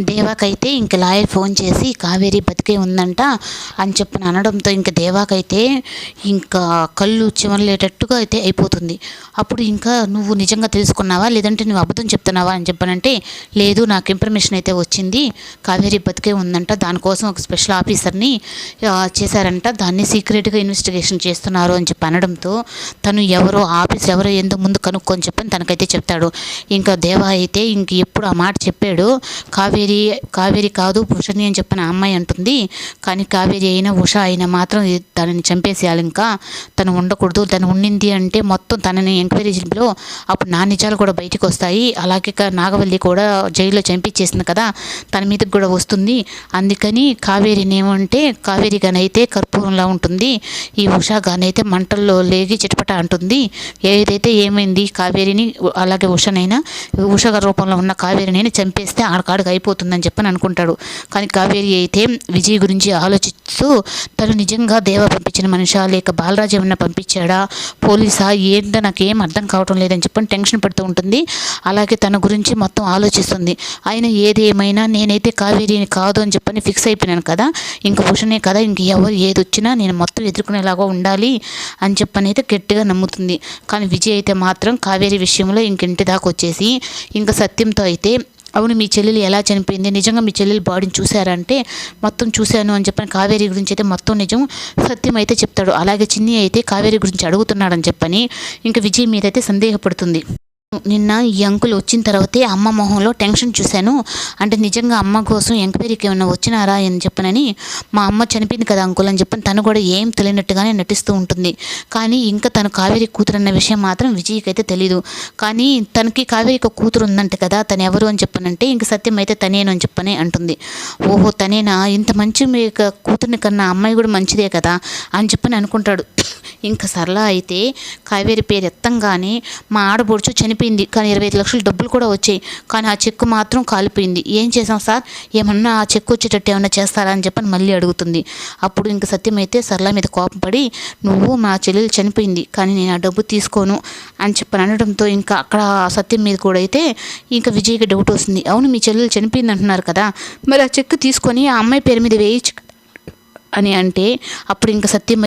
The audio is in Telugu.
దేవాకైతే ఇంక లాయర్ ఫోన్ చేసి కావేరి బతికే ఉందంట అని చెప్పని అనడంతో ఇంక దేవాకైతే ఇంకా కళ్ళు చిమరలేటట్టుగా అయితే అయిపోతుంది. అప్పుడు ఇంకా నువ్వు నిజంగా తెలుసుకున్నావా? లేదంటే నువ్వు అబద్ధం చెప్తున్నావా? అని చెప్పనంటే లేదు నాకు ఇన్ఫర్మేషన్ అయితే వచ్చింది. కావేరి బతికే ఉందంట. దానికోసం ఒక స్పెషల్ ఆఫీసర్ని చేశారంట. దాన్ని సీక్రెట్గా ఇన్వెస్టిగేషన్ చేస్తున్నారు అని చెప్పి అనడంతో తను ఎవరో ఆఫీస్ ఎవరో ఎందుకు ముందు కనుక్కొని చెప్పని తనకైతే చెప్తాడు. ఇంకా దేవా అయితే ఇంక ఎప్పుడు ఆ మాట చెప్పాడు. కావేరి కావేరి కాదు ఉషని అని చెప్పిన అమ్మాయి అంటుంది. కానీ కావేరి అయినా ఉష అయినా మాత్రం తనని చంపేసేయాలి ఇంకా. తను ఉండకూడదు. తను ఉండింది అంటే మొత్తం తనని ఎంక్వైరీలో అప్పుడు నా నిజాలు కూడా బయటికి వస్తాయి. అలాగే నాగవల్లి కూడా జైల్లో చంపించేసింది కదా తన మీదకి కూడా వస్తుంది. అందుకని కావేరిని ఏమంటే కావేరి గానైతే కర్పూరంలా ఉంటుంది. ఈ ఉషా గానైతే మంటల్లో లేగి చిటపట అంటుంది. ఏదైతే ఏమైంది కావేరిని అలాగే ఉషనైనా ఉష రూపంలో ఉన్న కావేరిని చంపేస్తే ఆడకాడికి అయిపోతుందని చెప్పని అనుకుంటాడు. కానీ కావేరి అయితే విజయ్ గురించి ఆలోచిస్తూ తను నిజంగా దేవ పంపించిన మనిషా లేక బాలరాజు ఏమన్నా పంపించాడా? పోలీసా? ఏంటో నాకు ఏం అర్థం కావటం లేదని చెప్పని టెన్షన్ పడుతూ ఉంటుంది. అలాగే తన గురించి మొత్తం ఆలోచిస్తుంది. ఆయన ఏది ఏమైనా నేనైతే కావేరిని కాదు అని చెప్పని ఫిక్స్ అయిపోయినాను కదా. ఇంక ఉషనే కదా ఇంక ఎవరు ఏది వచ్చినా నేను మొత్తం ఎదుర్కొనేలాగా ఉండాలి అని చెప్పని అయితే గట్టిగా నమ్ముతుంది. కానీ విజయ్ అయితే మాత్రం కావేరి విషయంలో ఇంక ఇంటి దాకా వచ్చేసి ఇంకా సత్యంతో అయితే అవును మీ చెల్లెలు ఎలా చనిపోయింది? నిజంగా మీ చెల్లెలు బాడీని చూశారంటే మొత్తం చూశాను అని చెప్పని కావేరి గురించి అయితే మొత్తం నిజం సత్యం అయితే చెప్తాడు. అలాగే చిన్ని అయితే కావేరి గురించి అడుగుతున్నాడని చెప్పని ఇంకా విజయ్ మీద అయితే సందేహపడుతుంది. నిన్న ఈ అంకుల్ వచ్చిన తర్వాతే అమ్మ మొహంలో టెన్షన్ చూశాను. అంటే నిజంగా అమ్మ కోసం ఎంక్వైరీకి ఏమైనా వచ్చినారా అని చెప్పనని మా అమ్మ చనిపోయింది కదా అంకుల్ అని చెప్పని తను కూడా ఏం తెలియనట్టుగానే నటిస్తూ ఉంటుంది. కానీ ఇంకా తను కావేరి కూతురు అన్న విషయం మాత్రం విజయ్కి అయితే తెలీదు. కానీ తనకి కావేరికి కూతురు ఉందంటే కదా తను ఎవరు అని చెప్పనంటే ఇంక సత్యం అయితే తనేను అని చెప్పని అంటుంది. ఓహో తనేనా? ఇంత మంచి మీ యొక్క కూతుర్ని కన్నా అమ్మాయి కూడా మంచిదే కదా అని చెప్పని అనుకుంటాడు. ఇంకా సరళ అయితే కావేరి పేరు ఎత్తంగానే మా ఆడబొడుచు చనిపోయింది. కానీ ఇరవై ఐదు లక్షలు డబ్బులు కూడా వచ్చాయి. కానీ ఆ చెక్కు మాత్రం కాలిపోయింది. ఏం చేసాం సార్? ఏమన్నా ఆ చెక్కు వచ్చేటట్టు ఏమన్నా చేస్తారా అని చెప్పని మళ్ళీ అడుగుతుంది. అప్పుడు ఇంకా సత్యం అయితే సరళ మీద కోపం పడి నువ్వు మా చెల్లెలు చనిపోయింది. కానీ నేను ఆ డబ్బు తీసుకోను అని చెప్పని అనడంతో ఇంకా అక్కడ ఆ సత్యం మీద కూడా అయితే ఇంకా విజయ్కి డౌట్ వస్తుంది. అవును మీ చెల్లెలు చనిపోయింది అంటున్నారు కదా. మరి ఆ చెక్కు తీసుకొని ఆ అమ్మాయి పేరు మీద వేయచ్చు అని అంటే అప్పుడు ఇంకా సత్యం